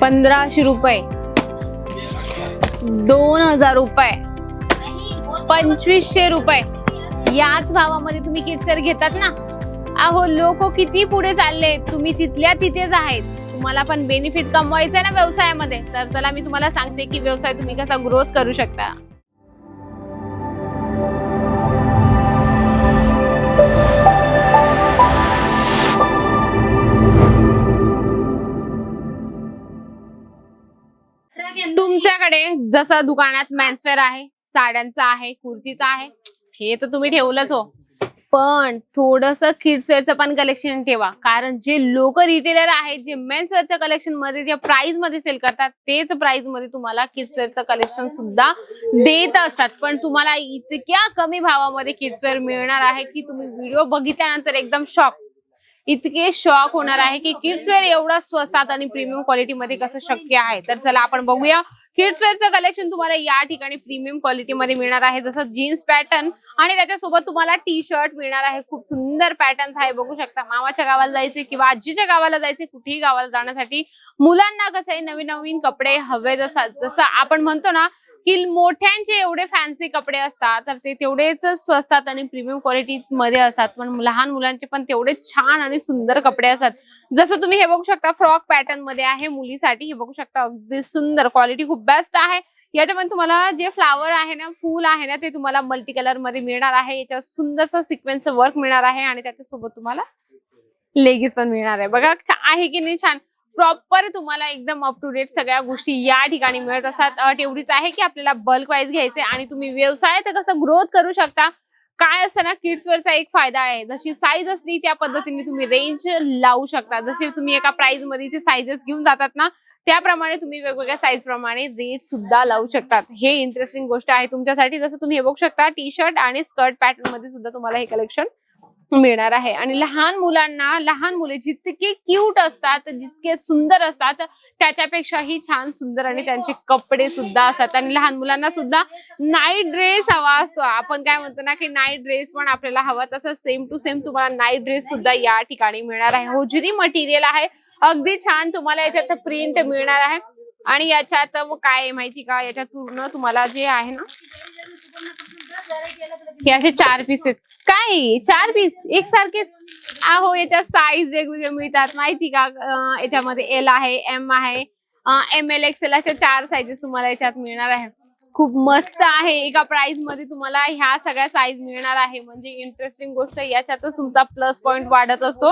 पंधराशे रुपये. दोन हजार रुपये. पंचवीसशे रुपये. याच भावामध्ये तुम्ही किटसर घेतात ना? अहो लोक किती पुढे चालले. तुम्ही तिथल्या तिथेच आहेत. तुम्हाला पण बेनिफिट कमवायचं आहे ना व्यवसायामध्ये. तर चला मी तुम्हाला सांगते की व्यवसाय तुम्ही कसा ग्रोथ करू शकता. आपल्याकडे जसं दुकानात मेन्सवेअर आहे साड्यांचं आहे कुर्तीचं आहे हे तर तुम्ही ठेवलंच हो. पण थोडस किड्सवेअरचं पण कलेक्शन ठेवा. कारण जे लोक रिटेलर आहेत जे मेन्सवेअरच्या कलेक्शनमध्ये जे प्राइसमध्ये सेल करतात तेच प्राइसमध्ये तुम्हाला किड्सवेअरचं कलेक्शन सुद्धा देत असतात. पण तुम्हाला इतक्या कमी भावामध्ये किड्सवेअर मिळणार आहे की तुम्ही व्हिडिओ बघितल्यानंतर एकदम शॉक इतके शॉक होणार आहे की किड्सवेअर एवढा स्वस्तात आणि प्रीमियम क्वालिटी मध्ये कसं शक्य आहे? तर चला आपण बघूया. किड्सवेअरचं कलेक्शन तुम्हाला या ठिकाणी प्रीमियम क्वालिटी मध्ये मिळणार आहे. जसं जीन्स पॅटर्न आणि त्याच्यासोबत तुम्हाला टी शर्ट मिळणार आहे. खूप सुंदर पॅटर्न्स आहे. बघू शकता मामाच्या गावाला जायचे किंवा आजीच्या गावाला जायचे कुठेही गावाला जाण्यासाठी. मुलांना कसं आहे नवीन नवीन कपडे हवे जसं जसं आपण म्हणतो ना की मोठ्यांचे एवढे फॅन्सी कपडे असतात तर ते तेवढेच स्वस्तात आणि प्रीमियम क्वालिटी मध्ये असतात. पण लहान मुलांचे पण तेवढे छान आणि सुंदर कपडे असतात. जसं तुम्ही हे बघू शकता फ्रॉक पॅटर्नमध्ये आहे मुलीसाठी. हे बघू शकता अगदी सुंदर. क्वालिटी खूप बेस्ट आहे. याच्यामध्ये तुम्हाला जे फ्लावर आहे ना फूल आहे ना ते तुम्हाला मल्टी कलरमध्ये मिळणार आहे. याच्यावर सुंदरसं सिक्वेन्स वर्क मिळणार आहे आणि त्याच्यासोबत तुम्हाला लेगीज पण मिळणार आहे. बघा आहे की नाही छान? प्रॉपर तुम्हाला एकदम अप टू डेट सगळ्या गोष्टी या ठिकाणी मिळत असतात. अट एवढीच आहे की आपल्याला बल्क वाईज घ्यायचे आणि तुम्ही व्यवसायात कसं ग्रोथ करू शकता. काय असतं ना किड्स वरचा एक फायदा आहे. जशी साईज असली त्या पद्धतीने तुम्ही रेंज लावू शकता. जसे तुम्ही एका प्राइसमध्ये ते साईजेस घेऊन जातात ना त्याप्रमाणे तुम्ही वेगवेगळ्या साईज प्रमाणे रेट सुद्धा लावू शकतात. हे इंटरेस्टिंग गोष्ट आहे. तुमच्यासाठी जसं तुम्ही हे बघू शकता टी शर्ट आणि स्कर्ट पॅटर्नमध्ये सुद्धा तुम्हाला हे कलेक्शन मिळणार आहे. आणि लहान मुलांना लहान मुले जितके क्यूट असतात जितके सुंदर असतात त्याच्यापेक्षाही छान सुंदर आणि त्यांचे कपडे सुद्धा असतात. आणि लहान मुलांना सुद्धा नाईट ड्रेस हवा असतो. आपण काय म्हणतो ना की नाईट ड्रेस पण आपल्याला हवा. तसं सेम टू सेम तुम्हाला नाईट ड्रेस सुद्धा या ठिकाणी मिळणार आहे. होजरी मटेरियल आहे. अगदी छान तुम्हाला याच्यात प्रिंट मिळणार आहे. आणि याच्यात काय माहिती का? याच्यात पूर्ण तुम्हाला जे आहे ना हे असे चार पीस आहेत. काय? चार पीस एकसारखेच? आहो अहो याच्यात साईज वेगवेगळे मिळतात. माहिती का? याच्यामध्ये एल आहे एम आहे. एम एल एक्सेल अशा चार साईजेस तुम्हाला याच्यात मिळणार आहे. खूप मस्त आहे. एका प्राइसमध्ये तुम्हाला ह्या सगळ्या साईज मिळणार आहे. म्हणजे इंटरेस्टिंग गोष्ट याच्यातच तुमचा प्लस पॉइंट वाढत असतो.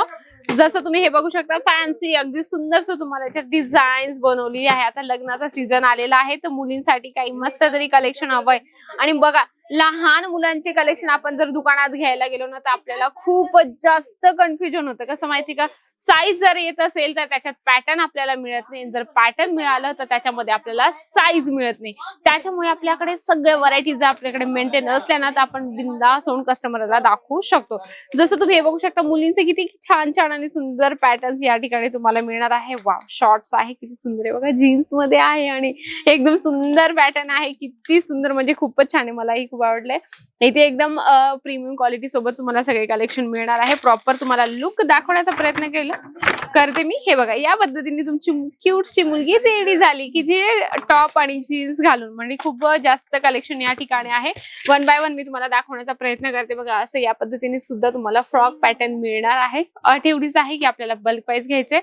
जसं तुम्ही हे बघू शकता फॅन्सी अगदी सुंदरसं तुम्हाला याच्यात डिझाईन्स बनवली आहे. आता लग्नाचा सीझन आलेला आहे तर मुलींसाठी काही मस्त तरी कलेक्शन हवंय आणि बघा लहान मुलांचे कलेक्शन आपण जर दुकानात घ्यायला गेलो ना तर आपल्याला खूपच जास्त कन्फ्युजन होतं. कसं माहिती का? साईज जर येत असेल तर त्याच्यात पॅटर्न आपल्याला मिळत नाही. जर पॅटर्न मिळालं तर त्याच्यामध्ये आपल्याला साईज मिळत नाही. त्याच्यामुळे आपल्याकडे सगळे व्हरायटीज आपल्याकडे मेंटेन असल्या ना तर आपण बिंदास सोडून कस्टमरला दाखवू शकतो. जसं तुम्ही हे बघू शकता मुलींचे किती छान छान आणि सुंदर पॅटर्न्स या ठिकाणी तुम्हाला मिळणार आहे. वा शॉर्ट्स आहे किती सुंदर आहे बघा जीन्समध्ये आहे आणि एकदम सुंदर पॅटर्न आहे. किती सुंदर म्हणजे खूपच छान आहे मलाही खूप आवडलंय. इथे एकदम प्रीमियम क्वालिटी सोबत तुम्हाला सगळे कलेक्शन मिळणार आहे. प्रॉपर तुम्हाला लुक दाखवण्याचा प्रयत्न केला. करते मी. हे बघा या पद्धतीने तुमची क्यूटची मुलगी रेडी झाली की जे टॉप आणि जीन्स घालून. म्हणजे खूप जास्त कलेक्शन या ठिकाणी आहे. वन बाय वन मी तुम्हाला दाखवण्याचा प्रयत्न करते बघा. असं या पद्धतीने सुद्धा तुम्हाला फ्रॉक पॅटर्न मिळणार आहे. अट एवढीच आहे की आपल्याला बल्क वाईज घ्यायचे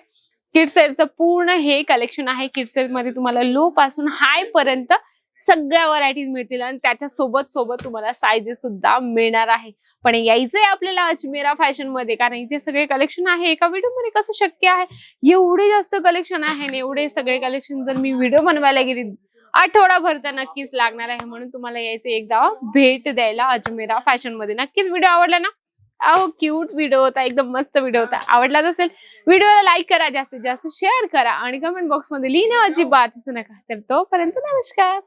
किडसेलचं पूर्ण हे कलेक्शन आहे. किडसेलमध्ये मध्ये तुम्हाला लो पासून हाय पर्यंत सगळ्या व्हरायटीज मिळतील आणि त्याच्या सोबत सोबत तुम्हाला सायजेस सुद्धा मिळणार आहे. पण यायचंय आपल्याला अजमेरा फॅशनमध्ये. कारण इथे सगळे कलेक्शन आहे. एका व्हिडिओमध्ये कसं शक्य आहे? एवढे जास्त कलेक्शन आहे आणि एवढे सगळे कलेक्शन जर मी व्हिडिओ बनवायला गेली आठवडाभर तर नक्कीच लागणार आहे. म्हणून तुम्हाला यायचं एकदा भेट द्यायला अजमेरा फॅशनमध्ये. नक्कीच व्हिडिओ आवडला ना? अहो क्यूट व्हिडिओ होता एकदम मस्त व्हिडिओ होता. आवडलाच असेल व्हिडिओला लाईक करा जास्तीत जास्त शेअर करा आणि कमेंट बॉक्समध्ये लिहिणं अजिबात असं नका. तर तोपर्यंत नमस्कार.